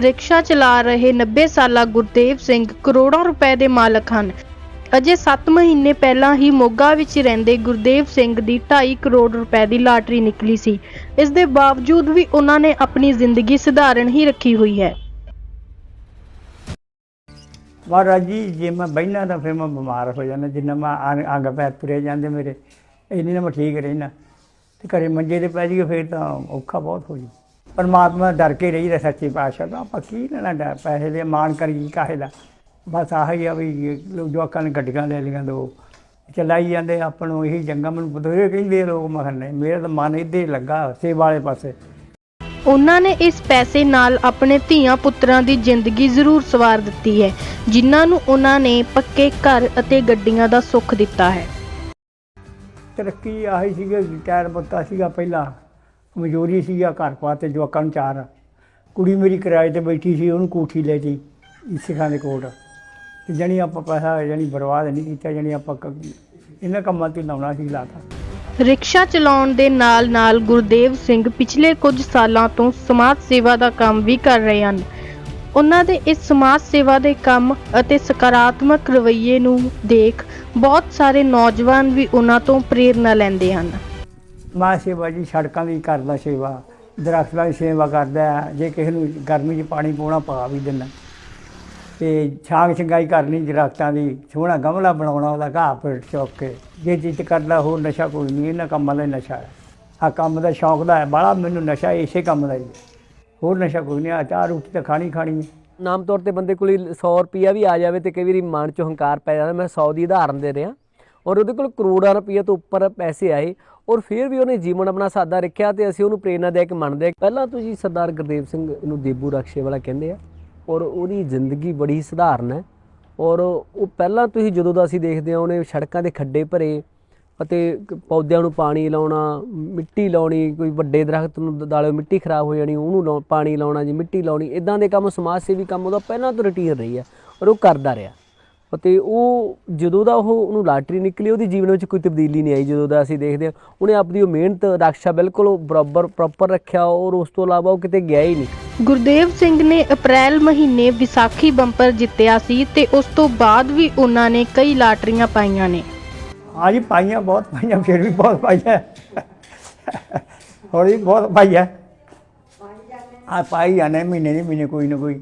Rickshaw ਚਲਾ ਰਹੇ 90 ਸਾਲਾ ਗੁਰਦੇਵ ਸਿੰਘ ਕਰੋੜਾਂ ਰੁਪਏ ਦੇ ਮਾਲਕ ਹਨ। ਅਜੇ 7 ਮਹੀਨੇ ਪਹਿਲਾਂ ਹੀ ਮੋਗਾ ਵਿੱਚ ਰਹਿੰਦੇ ਗੁਰਦੇਵ ਸਿੰਘ ਦੀ 2.5 ਕਰੋੜ ਰੁਪਏ ਦੀ ਲਾਟਰੀ ਨਿਕਲੀ ਸੀ। ਇਸ ਦੇ ਬਾਵਜੂਦ ਵੀ ਉਹਨਾਂ ਨੇ ਆਪਣੀ ਜ਼ਿੰਦਗੀ ਸਧਾਰਨ ਹੀ ਰੱਖੀ ਹੋਈ ਹੈ। ਮਹਾਰਾਜ ਜੀ, ਜੇ ਮੈਂ ਬਹਿਣਾ ਤਾਂ ਫਿਰ ਮੈਂ ਬਿਮਾਰ ਹੋ ਜਾਂਦਾ। ਜਿੰਨਾ ਮੈਂ ਅੰਗ- ਅੰਗ ਪੈਰ ਤੁਰੇ ਜਾਂਦੇ ਮੇਰੇ, ਇੰਨੀ ਨਾ ਮੈਂ ਠੀਕ ਰਹਿਣਾ। ਤੇ ਘਰੇ ਮੰਜੇ ਤੇ ਪੈ ਜਾਈਏ, ਫਿਰ ਤਾਂ ਔਖਾ ਬਹੁਤ ਹੋ ਜੀ ਪਰਮਾਤਮਾ ਡਰ ਕੇ ਰਹੀਦਾ ਸੱਚੇ ਪਾਤਸ਼ਾਹ ਦਾ ਆਪਾਂ ਕੀ ਲੈਣਾ ਡਰ? ਪੈਸੇ ਦੇ ਮਾਣ ਕਰੀ ਕਾਹੇ ਦਾ? ਬਸ ਆਹੀ ਆ ਵੀ ਲੋਕ ਜਵਾਕਾਂ ਨੇ ਗੱਡੀਆਂ ਲੈ ਲਈਆਂ ਦੋ। ਚਲਾਈ ਜਾਂਦੇ ਆਪਾਂ ਨੂੰ ਇਹੀ ਜੰਗਾ ਮੈਨੂੰ ਬਥੇਰੇ ਕਹਿੰਦੇ ਲੋਕ ਮਖਣ ਨਹੀਂ ਮੇਰਾ ਤਾਂ ਮਨ ਇੱਧੇ ਲੱਗਾ ਸੇਵਾ ਵਾਲੇ ਪਾਸੇ। ਉਹਨਾਂ ਨੇ ਇਸ ਪੈਸੇ ਨਾਲ ਆਪਣੇ ਧੀਆਂ ਪੁੱਤਰਾਂ ਦੀ ਜ਼ਿੰਦਗੀ ਜ਼ਰੂਰ ਸਵਾਰ ਦਿੱਤੀ ਹੈ ਜਿਨ੍ਹਾਂ ਨੂੰ ਉਹਨਾਂ ਨੇ ਪੱਕੇ ਘਰ ਅਤੇ ਗੱਡੀਆਂ ਦਾ ਸੁੱਖ ਦਿੱਤਾ ਹੈ। ਤਰੱਕੀ ਆਹੀ ਸੀਗਾ ਰਿਟਾਇਰ ਬੱਤਾ ਸੀਗਾ ਪਹਿਲਾਂ। ਮਜ਼ਦੂਰੀ ਸੀਗਾ ਘਰ ਪਾਤੇ ਜਵਾਕਾਂ ਨੂੰ ਚਾਰ। ਕੁੜੀ ਮੇਰੀ ਕਿਰਾਏ ਤੇ ਬੈਠੀ ਸੀ, ਉਹਨੂੰ ਕੋਠੀ ਲੈ ਤੀ ਸਿੱਖਾਂ ਦੇ ਕੋਟ ਤੇ ਜਣੀ ਆਪਾਂ ਪੈਸਾ ਜਣੀ ਬਰਬਾਦ ਨਹੀਂ ਕੀਤਾ, ਜਣੀ ਆਪਾਂ ਇਹਨਾਂ ਕੰਮਾਂ ਤੇ ਲਾਉਣਾ ਸੀ ਲਾਤਾ। ਰਿਕਸ਼ਾ ਚਲਾਉਣ ਦੇ ਨਾਲ-ਨਾਲ ਗੁਰਦੇਵ ਸਿੰਘ ਪਿਛਲੇ ਕੁਝ ਸਾਲਾਂ ਤੋਂ ਸਮਾਜ ਸੇਵਾ ਦਾ ਕੰਮ ਵੀ ਕਰ ਰਹੇ ਹਨ। ਉਹਨਾਂ ਦੇ ਇਸ ਸਮਾਜ ਸੇਵਾ ਦੇ ਕੰਮ ਅਤੇ ਸਕਾਰਾਤਮਕ ਰਵੱਈਏ ਨੂੰ ਦੇਖ ਬਹੁਤ ਸਾਰੇ ਨੌਜਵਾਨ ਵੀ ਉਹਨਾਂ ਤੋਂ ਪ੍ਰੇਰਨਾ ਲੈਂਦੇ ਹਨ। ਮਾਂ ਸੇਵਾ ਜੀ, ਸੜਕਾਂ ਦੀ ਕਰਦਾ ਸੇਵਾ, ਦਰਖਤਾਂ ਦੀ ਸੇਵਾ ਕਰਦਾ ਜੇ ਕਿਸੇ ਨੂੰ ਗਰਮੀ 'ਚ ਪਾਣੀ ਪਾਉਣਾ ਪਾ ਵੀ ਦਿੰਦਾ। ਤੇ ਛਾਂਗ ਛੰਗਾਈ ਕਰਨੀ ਦਰਖਤਾਂ ਦੀ, ਸੋਹਣਾ ਗਮਲਾ ਬਣਾਉਣਾ ਉਹਦਾ ਘਾਹ ਪੇਟ ਚੁੱਕ ਕੇ। ਜੇ ਜਿੱਤ ਕਰਦਾ ਹੋਰ ਨਸ਼ਾ ਕੋਈ ਨਹੀਂ, ਇਹਨਾਂ ਕੰਮਾਂ ਦਾ ਹੀ ਨਸ਼ਾ ਹੈ। ਆ ਕੰਮ ਦਾ ਸ਼ੌਂਕ ਦਾ ਹੈ, ਬਾਹਲਾ ਮੈਨੂੰ ਨਸ਼ਾ ਇਸੇ ਕੰਮ ਦਾ ਹੀ ਹੋਰ ਨਸ਼ਾ ਕੋਈ ਨਹੀਂ ਆ ਚਾਹ ਰੋਟੀ ਤਾਂ ਖਾਣੀ ਖਾਣੀ ਹੈ। ਨਾਮ ਤੌਰ ਤੇ ਬੰਦੇ ਕੋਲ 100 ਰੁਪਿਆ ਵੀ ਆ ਜਾਵੇ ਤੇ ਕਈ ਵਾਰੀ ਮਨ ਚ ਹੰਕਾਰ ਪੈ ਜਾਂਦਾ, ਮੈਂ 100 ਦੀ ਉਦਾਹਰਨ ਦੇ ਰਿਹਾ। ਔਰ ਉਹਦੇ ਕੋਲ ਕਰੋੜਾਂ ਰੁਪਈਆ ਤੋਂ ਉੱਪਰ ਪੈਸੇ ਆਏ ਔਰ ਫਿਰ ਵੀ ਉਹਨੇ ਜੀਵਨ ਆਪਣਾ ਸਾਦਾ ਰੱਖਿਆ ਤੇ ਅਸੀਂ ਉਹਨੂੰ ਪ੍ਰੇਰਨਾ ਮੰਨਦੇ ਹਾਂ। ਪਹਿਲਾਂ ਤੋਂ ਜੀ ਸਰਦਾਰ ਗੁਰਦੇਵ ਸਿੰਘ ਨੂੰ ਦੇਬੂ ਰਕਸ਼ੇ ਵਾਲਾ ਕਹਿੰਦੇ ਆ ਔਰ ਉਹਦੀ ਜ਼ਿੰਦਗੀ ਬੜੀ ਸਧਾਰਨ ਹੈ ਔਰ ਉਹ ਪਹਿਲਾਂ ਤੁਸੀਂ ਜਦੋਂ ਦਾ ਅਸੀਂ ਦੇਖਦੇ ਹਾਂ ਉਹਨੇ ਸੜਕਾਂ ਦੇ ਖੱਡੇ ਭਰੇ ਅਤੇ ਪੌਦਿਆਂ ਨੂੰ ਪਾਣੀ ਲਾਉਣਾ, ਮਿੱਟੀ ਲਾਉਣੀ, ਕੋਈ ਵੱਡੇ ਦਰਖਤ ਨੂੰ ਦ- ਦਾਲਿਓ ਮਿੱਟੀ ਖਰਾਬ ਹੋ ਜਾਣੀ, ਉਹਨੂੰ ਲਾਉ- ਪਾਣੀ ਲਾਉਣਾ, ਜੀ ਮਿੱਟੀ ਲਾਉਣੀ ਇਦਾਂ ਦੇ ਕੰਮ ਸਮਾਜ ਸੇਵੀ ਕੰਮ ਉਹਦਾ ਪਹਿਲਾਂ ਤੋਂ ਰੁਟੀਨ ਰਹੀ ਹੈ ਔਰ ਉਹ ਕਰਦਾ ਰਿਹਾ। ਅਤੇ ਉਹ ਜਦੋਂ ਦਾ ਉਹ ਉਹਨੂੰ ਲਾਟਰੀ ਨਿਕਲੀ ਉਹਦੀ ਜੀਵਨ ਵਿੱਚ ਕੋਈ ਤਬਦੀਲੀ ਨਹੀਂ ਆਈ ਜਦੋਂ ਦਾ ਅਸੀਂ ਦੇਖਦੇ ਹਾਂ ਉਹਨੇ ਆਪਣੀ ਉਹ ਮਿਹਨਤ ਰਕਸ਼ਾ ਬਿਲਕੁਲ ਬਰਾਬਰ ਪ੍ਰੋਪਰ ਰੱਖਿਆ ਔਰ ਉਸ ਤੋਂ ਇਲਾਵਾ ਉਹ ਕਿਤੇ ਗਿਆ ਹੀ ਨਹੀਂ। ਗੁਰਦੇਵ ਸਿੰਘ ਨੇ ਅਪ੍ਰੈਲ ਮਹੀਨੇ ਵਿਸਾਖੀ ਬੰਪਰ ਜਿੱਤਿਆ ਸੀ ਤੇ ਉਸ ਤੋਂ ਬਾਅਦ ਵੀ ਉਹਨਾਂ ਨੇ ਕਈ ਲਾਟਰੀਆਂ ਪਾਈਆਂ ਨੇ। ਹਾਂ ਜੀ ਪਾਈਆਂ ਬਹੁਤ ਪਾਈਆਂ ਫਿਰ ਵੀ ਬਹੁਤ ਪਾਈਆਂ। ਹੋਰ ਵੀ ਬਹੁਤ ਪਾਈਆਂ। ਆ ਪਾਈ ਜਾਣੇ ਮਹੀਨੇ ਦੀ ਮਹੀਨੇ ਕੋਈ ਨਾ ਕੋਈ।